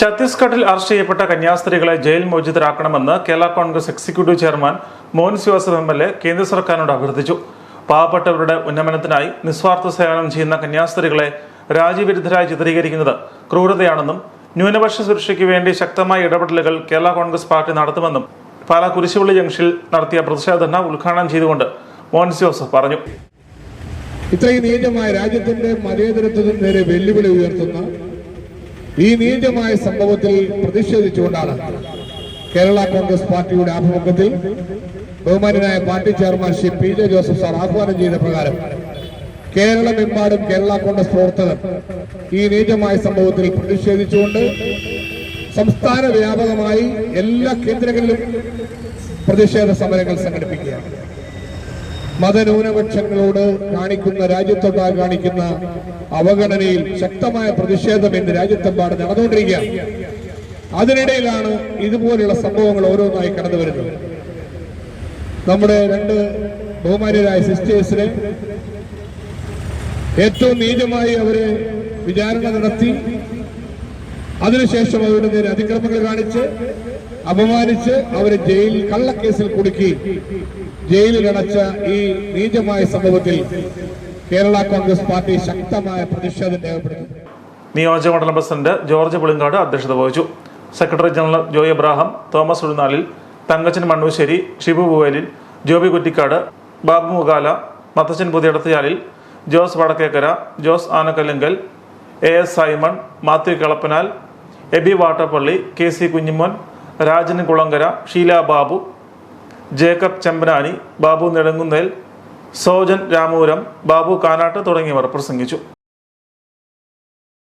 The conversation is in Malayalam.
ഛത്തീസ്ഗഡിൽ അറസ്റ്റ് ചെയ്യപ്പെട്ട കന്യാസ്ത്രീകളെ jail മോചിതരാക്കണമെന്ന് Kerala Congress executive chairman Mohan Joseph M L A കേന്ദ്ര സർക്കാരിനോട് അഭ്യർത്ഥിച്ചു. പാവപ്പെട്ടവരുടെ ഉന്നമനത്തിനായി നിസ്വാർത്ഥ സേവനം ചെയ്യുന്ന കന്യാസ്ത്രീകളെ രാജ്യവിരുദ്ധരായി ചിത്രീകരിക്കുന്നത് ക്രൂരതയാണെന്നും ന്യൂനപക്ഷ സുരക്ഷയ്ക്ക് വേണ്ടി ശക്തമായ ഇടപെടലുകൾ കേരള കോൺഗ്രസ് പാർട്ടി നടത്തുമെന്നും പാലാ കുരിശുപള്ളി ജംഗ്ഷനിൽ നടത്തിയ പ്രതിഷേധന ഉദ്ഘാടനം ചെയ്തുകൊണ്ട് മോഹൻ ജോസഫ് പറഞ്ഞു. ഇത്രയും നീചമായ രാജ്യത്തിന്റെ മതേതരത്വത്തിന് നേരെ വെല്ലുവിളി ഉയർത്തുന്ന ഈ നീചമായ സംഭവത്തിൽ പ്രതിഷേധിച്ചുകൊണ്ടാണ് കേരള കോൺഗ്രസ് പാർട്ടിയുടെ ആഭിമുഖ്യത്തിൽ ബഹുമാനായ party chairman Shri P J Joseph sir ആഹ്വാനം ചെയ്ത പ്രകാരം കേരളമെമ്പാടും കേരള കോൺഗ്രസ് പ്രവർത്തകർ ഈ നീചമായ സംഭവത്തിൽ പ്രതിഷേധിച്ചുകൊണ്ട് സംസ്ഥാന വ്യാപകമായി എല്ലാ കേന്ദ്രങ്ങളിലും പ്രതിഷേധ സമരങ്ങൾ സംഘടിപ്പിക്കുകയാണ്. മതന്യൂനപക്ഷങ്ങളോട് കാണിക്കുന്ന രാജ്യത്തൊട്ടാൽ കാണിക്കുന്ന അവഗണനയിൽ ശക്തമായ പ്രതിഷേധം ഇന്ന് രാജ്യത്തെമ്പാട് നടന്നുകൊണ്ടിരിക്കുകയാണ്. അതിനിടയിലാണ് ഇതുപോലുള്ള സംഭവങ്ങൾ ഓരോന്നായി കടന്നു വരുന്നത്. നമ്മുടെ രണ്ട് ബഹുമാന്യരായ സിസ്റ്റേഴ്സിനെ ഏറ്റവും നീചമായി അവരെ വിചാരണ നടത്തി അതിനുശേഷം അവരുടെ നേരെ അതിക്രമങ്ങൾ കാണിച്ച് അപമാനിച്ച് അവരെ ജയിലിൽ കള്ളക്കേസിൽ കുടുക്കി. ജയിലിലടച്ച ഈ നീചമായ സംഭവത്തിൽ കേരള കോൺഗ്രസ് പാർട്ടി ശക്തമായ പ്രതിഷേധം രേഖപ്പെടുത്തുന്നു നിയോജകമണ്ഡലം പ്രസിഡന്റ് ജോർജ് പുളിങ്കാട് അധ്യക്ഷത വഹിച്ചു. Secretary general Joy Abraham Thomas Uzhunnalil Thankachan Mannusseri Shibu Poovelil Joby Kuttikkad Babu Mukala Mathachan Puthiyidathiyalil Jose Vadakkekara Jose Anakkallinkal A S Simon Mathew Kalappanal Aby Vattappally K C Kunjimon Rajan Kulankara Sheela Babu Jacob Chempanani Babu Nedumkunnel Sojan Ramooram Babu Kanatt തുടങ്ങിയവർ പ്രസംഗിച്ചു.